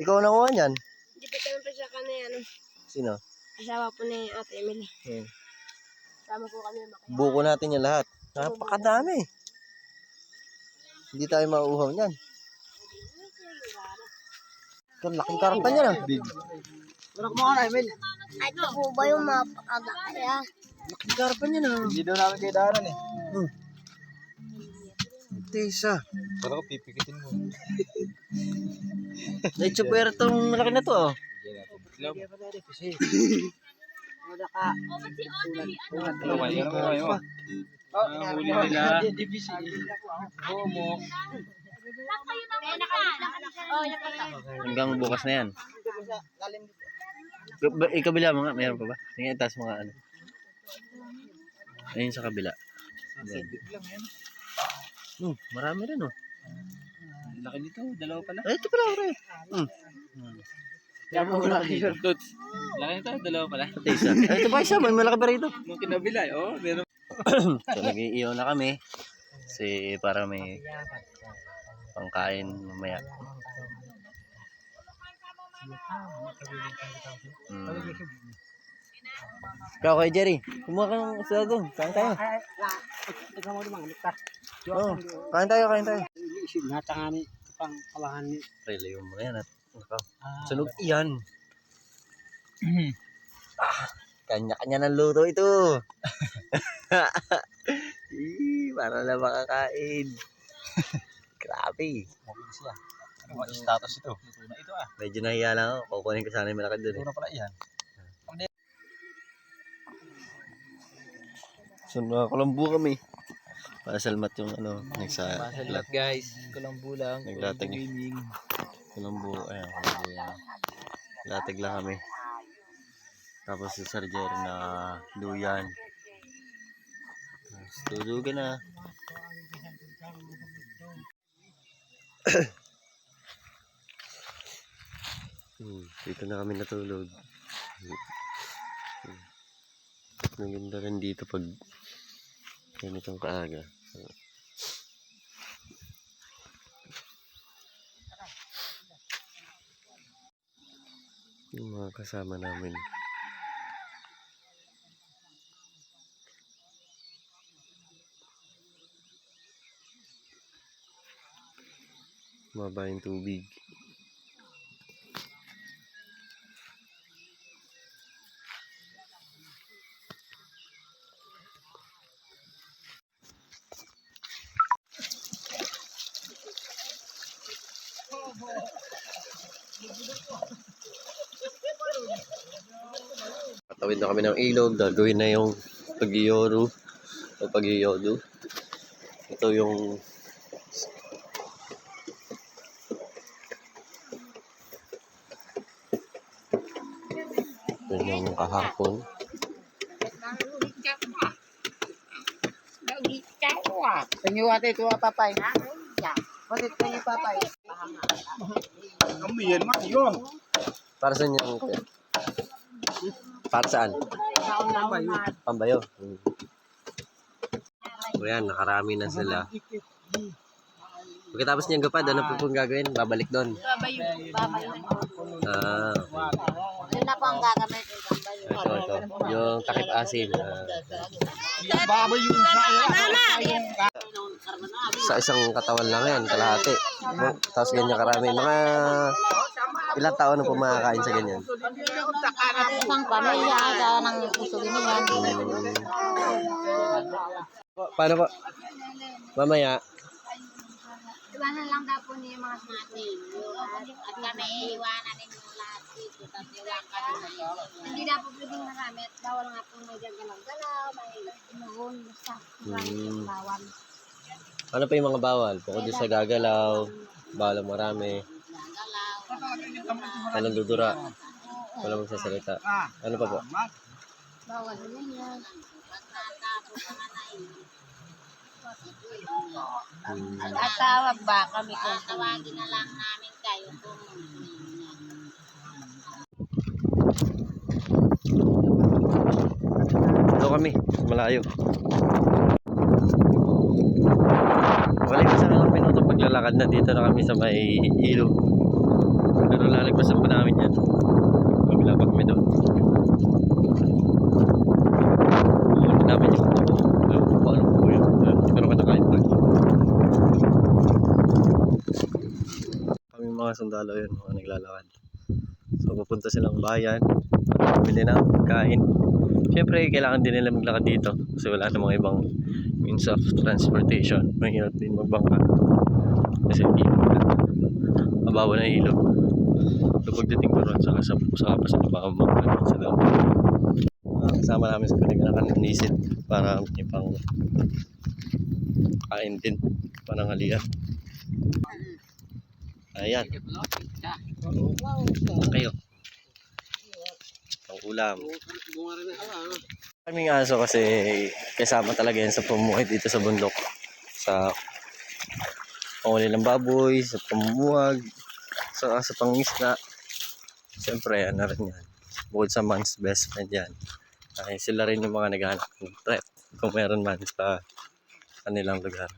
Ikaw ang nakuha niyan. Hindi pa tayo pa siya kanay, ano, Sino? asawa po ni Ate Emily. Yan. Sama po kami makaya. Buko natin yan lahat. Napakadami. Hindi tayo mauuhaw niyan. Ito, laking karpa niya na. Big. Ay, ito po ba yung mapakagaya? Laking karpa niya na. Hindi daw namin kayo daanan eh. Tisa. Parang ko pipikitin mo. Ay, super itong malaki na to. Oh. Ano kamay mo? Ah, huli nila. Hanggang bukas na yan. Ikabila mga, meron pa ba? Tingnan itaas mga ano. Ayun sa kabila. Yan. Hmm, marami rin oh. Laki nito, dalawa pala. Ay, ito pala rin. Hmm. Kaya mo laki yun. Toots. Laki nito, dalawa pala. Ito isa. Ay, ito pa isa. May malaki pa rito. Nung kinabila, oh, meron. So, nag-iiyaw na kami. Kasi para may pangkain mamaya. Hmm. Ikaw kay Jerry, kumuha ka ng doon. Kain tayo. Oo, kain tayo, kain tayo. Isip na tangani, pang kalahan ni. Pre, layo mo na yan at ikaw. Sunog iyan. ah, kanya-kanya ng luto ito. Ih, para na makakain. Grabe. Mabilis yan. Ano ba, status ito? Ito na ito ah. Medyo nahiya lang ako. Kukunin ko sana yung malaki doon eh. Ito na pala yan. So, nakakulambu kami. Para salmat yung ano, nagsa... Masalat guys. Kulambu lang. Naglatag. Kulambu, ayan, kulambu yan. Latag lang kami. Tapos si Sarger na duyan. Tapos tulugan na. hmm, dito na kami natulog. Hmm. Maganda rin dito pag ganitong kaaga. Yung mga kasama namin. Maba yung tubig. Patawid na kami ng ilog, gagawin na yung pag-iyoru o pag-iyodo. Ito yung Ito yung kahapon. Tingin wate ito papay. Palit ko yung papay. Kambiyan man, yun. Para saan yung Para saan? Pambayo. Hmm. O yan, nakarami na sila. Pagkatapos niyang gapad, ano po pong gagawin? Babalik doon. Babayo. Babayo. Ah, Yun na po ang gagamit. Ito, ito. Yung takip asin. ah, Baba yung sa isang katawan lang yan, kalahati. Tapos ganyan karami. Mga ilang taon na po makakain sa ganyan? Isang pamilya, ada ng usugin niyan. Hmm. Paano po? Mamaya, Iwanan lang daw po niya mga natin. At kami iwanan Hindi na po pwedeng magamit. Bawal nga po may gagalaw-galaw, may inuhon, basta. Hmm. Bawal. ano pa yung mga bawal? Bukod sa gagalaw, bawal ang marami, walang dudura, walang magsasalita. Ano pa po? Bawal na yan. Hmm. Tatawag ba kami kung tawagin na lang namin kayo kung Ito kami, malayo. Yung isang ilang minuto paglalakad na dito na kami sa may ilog. Pero lalagpasan pa namin yan. Kabila kami doon. Yung ano, mga sundalo yun, mga naglalakad. So pupunta silang bayan, bili na kain. Siyempre, kailangan din nila maglakad dito kasi wala namang ibang means of transportation. Mahirap din magbangka. Kasi ilog na. Mababaw na ilog. So pagdating ko ron, saka, sa, saka pa sa baka mga sa daw. Uh, kasama namin sa pinaganakan ng nisit para may pang kain din. Panangalian. Ayan. Kayo. Ulam. Kaming aso kasi kasama talaga yan sa pamumuhay dito sa bundok. Sa panguli ng baboy, sa pamumuhag, sa, sa pangisda. Siyempre, ano rin yan. Bukod sa man's best friend yan. Ay, sila rin yung mga naghahanap ng prep kung meron man sa kanilang lugar.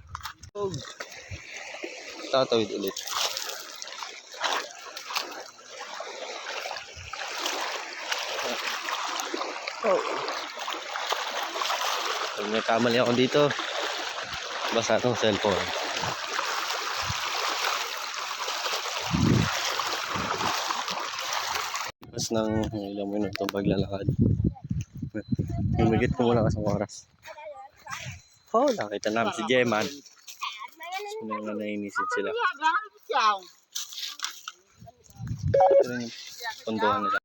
Tatawid ulit. Oh. Pag may kamali ako dito, basa itong cellphone. Tapos ng ilang minuto paglalakad. Humigit ko muna kasi oras. Oh, nakita namin si Jeman. So, na nainisin sila. Ito rin yung punduhan nila.